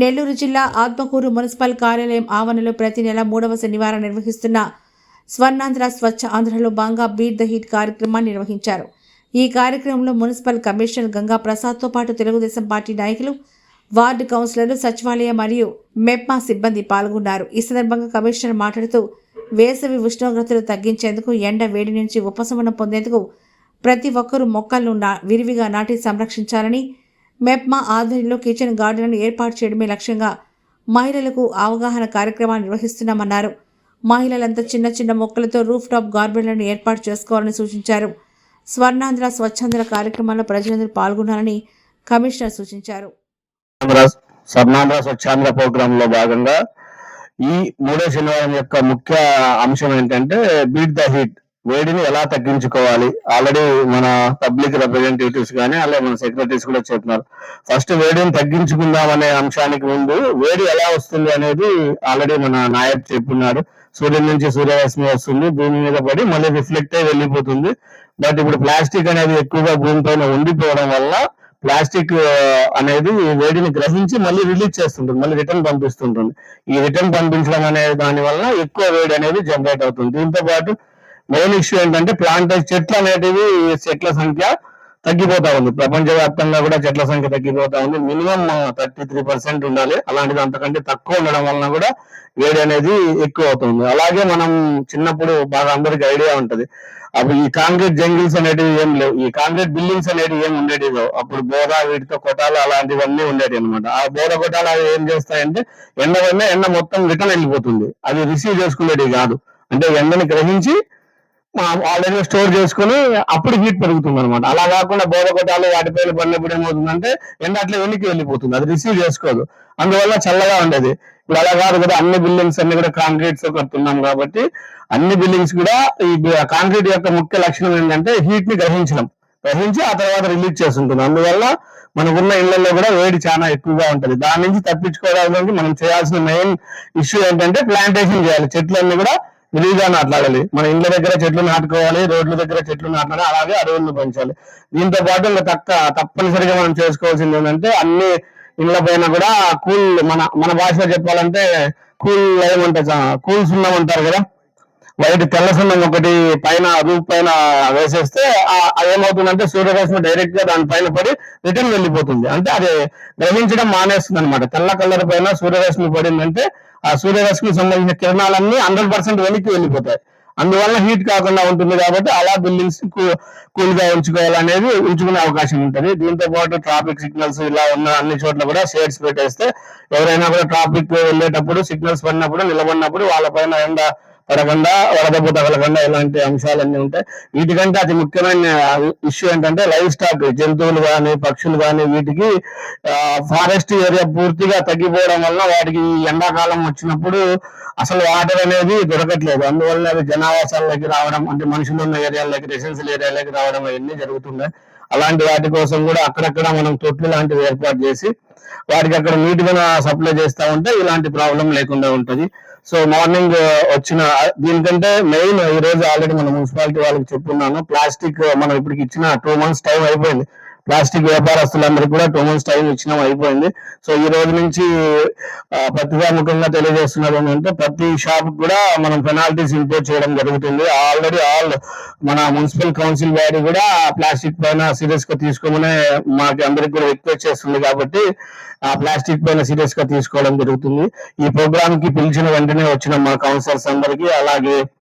నెల్లూరు జిల్లా ఆత్మకూరు మున్సిపల్ కార్యాలయం ఆవరణలో ప్రతి నెల మూడవ శనివారం నిర్వహిస్తున్న స్వర్ణాంధ్ర స్వచ్ఛ ఆంధ్రలో భాగంగా బీట్ ద హీట్ కార్యక్రమాన్ని నిర్వహించారు. ఈ కార్యక్రమంలో మున్సిపల్ కమిషనర్ గంగా ప్రసాద్తో పాటు తెలుగుదేశం పార్టీ నాయకులు వార్డు కౌన్సిలర్లు సచివాలయ మరియు మెప్మా సిబ్బంది పాల్గొన్నారు. ఈ సందర్భంగా కమిషనర్ మాట్లాడుతూ వేసవి ఉష్ణోగ్రతలు తగ్గించేందుకు ఎండ వేడి నుంచి ఉపశమనం పొందేందుకు ప్రతి ఒక్కరూ మొక్కలను నా విరివిగా నాటి సంరక్షించాలని మెప్మా ఆధ్వర్యంలో కిచెన్ గార్డెన్లను ఏర్పాటు చేయడమే లక్ష్యంగా మహిళలకు అవగాహన కార్యక్రమాన్ని నిర్వహిస్తున్నామన్నారు. మహిళలంతా చిన్న చిన్న మొక్కలతో రూఫ్ టాప్ గార్డెన్లను ఏర్పాటు చేసుకోవాలని సూచించారు. స్వర్ణాంధ్ర స్వచ్ఛాంధ్ర కార్యక్రమాల్లో ప్రజలందరూ పాల్గొనాలని కమిషనర్ సూచించారు. స్వర్ణాంధ్ర స్వచ్ఛాంధ్ర ప్రోగ్రామ్లో భాగంగా ఈ మూడో శనివారం యొక్క ముఖ్య అంశం ఏంటంటే బీట్ ద హీట్ వేడిని ఎలా తగ్గించుకోవాలి? ఆల్రెడీ మన పబ్లిక్ రిప్రజెంటేటివ్స్ కానీ అలాగే మన సెక్రటరీస్ కూడా చెప్తున్నారు ఫస్ట్ వేడిని తగ్గించుకుందాం అనే అంశానికి ముందు వేడి ఎలా వస్తుంది అనేది ఆల్రెడీ మన నాయక్ చెప్పున్నాడు సూర్యుడి నుంచి సూర్యరశ్మి వస్తుంది భూమి మీద పడి మళ్ళీ రిఫ్లెక్ట్ అయి వెళ్ళిపోతుంది. బట్ ఇప్పుడు ప్లాస్టిక్ అనేది ఎక్కువగా భూమి పైన ఉండిపోవడం వల్ల ప్లాస్టిక్ అనేది వేడిని గ్రహించి మళ్ళీ రిలీజ్ చేస్తుంటుంది మళ్ళీ రిటర్న్ పంపిస్తుంటుంది. ఈ రిటర్న్ పంపించడం అనే దాని వల్ల ఎక్కువ వేడి అనేది జనరేట్ అవుతుంది. దీంతో పాటు మెయిన్ ఇష్యూ ఏంటంటే ప్లాంట్ చెట్లు అనేటివి చెట్ల సంఖ్య తగ్గిపోతా ఉంది. ప్రపంచవ్యాప్తంగా కూడా చెట్ల సంఖ్య తగ్గిపోతా ఉంది. మినిమం థర్టీ త్రీ పర్సెంట్ ఉండాలి. అలాంటిది అంతకంటే తక్కువ ఉండడం వలన కూడా వేడి అనేది ఎక్కువ అవుతుంది. అలాగే మనం చిన్నప్పుడు బాగా అందరికి ఐడియా ఉంటది. అప్పుడు ఈ కాంక్రీట్ జంగిల్స్ అనేటివి ఏం లేవు. ఈ కాంక్రీట్ బిల్డింగ్స్ అనేటివి ఏం ఉండేటివి లేవు అప్పుడు బోర వీటితో కొట్టాలు అలాంటివన్నీ ఉండేవి అనమాట ఆ బోర కొట్టాలు అవి ఏం చేస్తాయంటే ఎండ వల్ల ఎండ మొత్తం రిటర్న్ వెళ్ళిపోతుంది. అది రిసీవ్ చేసుకునేటివి కాదు. అంటే ఎండని గ్రహించి ఆల్రెడీ స్టోర్ చేసుకుని అప్పుడు హీట్ పెరుగుతుంది అనమాట అలా కాకుండా బోర కొట్టాలు వాటిపైన పడినప్పుడు ఏమవుతుందంటే ఎండ అట్లా వెనక్కి వెళ్ళిపోతుంది. అది రిసీవ్ చేసుకోదు. అందువల్ల చల్లగా ఉండేది. ఇప్పుడు అలా కాదు కదా అన్ని బిల్డింగ్స్ అన్ని కూడా కాంక్రీట్స్ కడుతున్నాం కాబట్టి అన్ని బిల్డింగ్స్ కూడా ఈ కాంక్రీట్ యొక్క ముఖ్య లక్షణం ఏంటంటే హీట్ని గ్రహించడం. గ్రహించి ఆ తర్వాత రిలీజ్ చేస్తుంటుంది. అందువల్ల మనకున్న ఇళ్ళలో కూడా వేడి చాలా ఎక్కువగా ఉంటది. దాని నుంచి తప్పించుకోవడానికి మనం చేయాల్సిన మెయిన్ ఇష్యూ ఏంటంటే ప్లాంటేషన్ చేయాలి. చెట్లన్నీ కూడా విరివిగా నాట్లాడాలి. మన ఇండ్ల దగ్గర చెట్లు నాటుకోవాలి రోడ్ల దగ్గర చెట్లు నాటాలి అలాగే అడవులను పెంచాలి. దీంతో పాటు ఇంకా తక్క తప్పనిసరిగా మనం చేసుకోవాల్సింది ఏంటంటే అన్ని ఇండ్ల పైన కూడా కూల్ మన మన భాషలో చెప్పాలంటే కూల్ ఏమంటారు కూల్ సున్నం అంటారు కదా. వైట్ తెల్ల సున్నం ఒకటి పైన రూప్ పైన వేసేస్తే అదేమవుతుందంటే ఏమవుతుందంటే సూర్యరశ్మి డైరెక్ట్గా దాని పైన పడి రిటర్న్ వెళ్ళిపోతుంది. అంటే అది గ్రహించడం మానేస్తుంది అనమాట తెల్ల కలర్ పైన సూర్యరశ్మి పడిందంటే ఆ సూర్యరశ్మికి సంబంధించిన కిరణాలన్నీ హండ్రెడ్ పర్సెంట్ వెనక్కి వెళ్ళిపోతాయి. అందువల్ల హీట్ కాకుండా ఉంటుంది కాబట్టి అలా బిల్డింగ్స్ కూల్గా ఉంచుకోవాలనేది ఉంచుకునే అవకాశం ఉంటుంది. దీంతో పాటు ట్రాఫిక్ సిగ్నల్స్ ఇలా ఉన్న అన్ని చోట్ల కూడా షేడ్స్ పెట్టేస్తే ఎవరైనా కూడా ట్రాఫిక్ వెళ్ళేటప్పుడు సిగ్నల్స్ పడినప్పుడు నిలబడినప్పుడు వాళ్ళ పైన ఎండ పడకుండా వడదెబ్బ తగలకుండా ఇలాంటి అంశాలన్నీ ఉంటాయి. వీటికంటే అతి ముఖ్యమైన ఇష్యూ ఏంటంటే లైవ్ స్టాక్ జంతువులు కానీ పక్షులు కానీ వీటికి ఫారెస్ట్ ఏరియా పూర్తిగా తగ్గిపోవడం వల్ల వాటికి ఎండాకాలం వచ్చినప్పుడు అసలు వాటర్ అనేది దొరకట్లేదు. అందువల్ల అవి జనావాసాల్లోకి రావడం అంటే మనుషులు ఉన్న ఏరియాలోకి రెసిడెన్షియల్ ఏరియాలోకి రావడం అవన్నీ జరుగుతున్నాయి అలాంటి వాటి కోసం కూడా అక్కడక్కడ మనం తొట్లు లాంటివి ఏర్పాటు చేసి వాటికి అక్కడ నీట్గా సప్లై చేస్తా ఉంటే ఇలాంటి ప్రాబ్లం లేకుండా ఉంటుంది. సో మార్నింగ్ వచ్చిన దీనికంటే మెయిన్ ఈ రోజు ఆల్రెడీ మన మున్సిపాలిటీ వాళ్ళకి చెప్పున్నాను ప్లాస్టిక్ మనం ఇప్పటికి ఇచ్చిన టూ మంత్స్ టైం అయిపోయింది. ప్లాస్టిక్ వ్యాపారస్తులందరికీ కూడా టూ మంత్స్ టైం ఇచ్చినాం అయిపోయింది. సో ఈ రోజు నుంచి ప్రతిభాముఖంగా తెలియజేస్తున్నది ఏంటంటే ప్రతి షాప్ కూడా మనం పెనాల్టీస్ ఇంపోర్ట్ చేయడం జరుగుతుంది. ఆల్రెడీ ఆల్ మన మున్సిపల్ కౌన్సిల్ వారి కూడా ప్లాస్టిక్ పైన సీరియస్గా తీసుకోమనే మాకు అందరికి కూడా రిక్వెస్ట్ చేస్తుంది కాబట్టి ఆ ప్లాస్టిక్ పైన సీరియస్గా తీసుకోవడం జరుగుతుంది. ఈ ప్రోగ్రామ్కి పిలిచిన వెంటనే వచ్చిన మా కౌన్సిలర్స్ అందరికీ అలాగే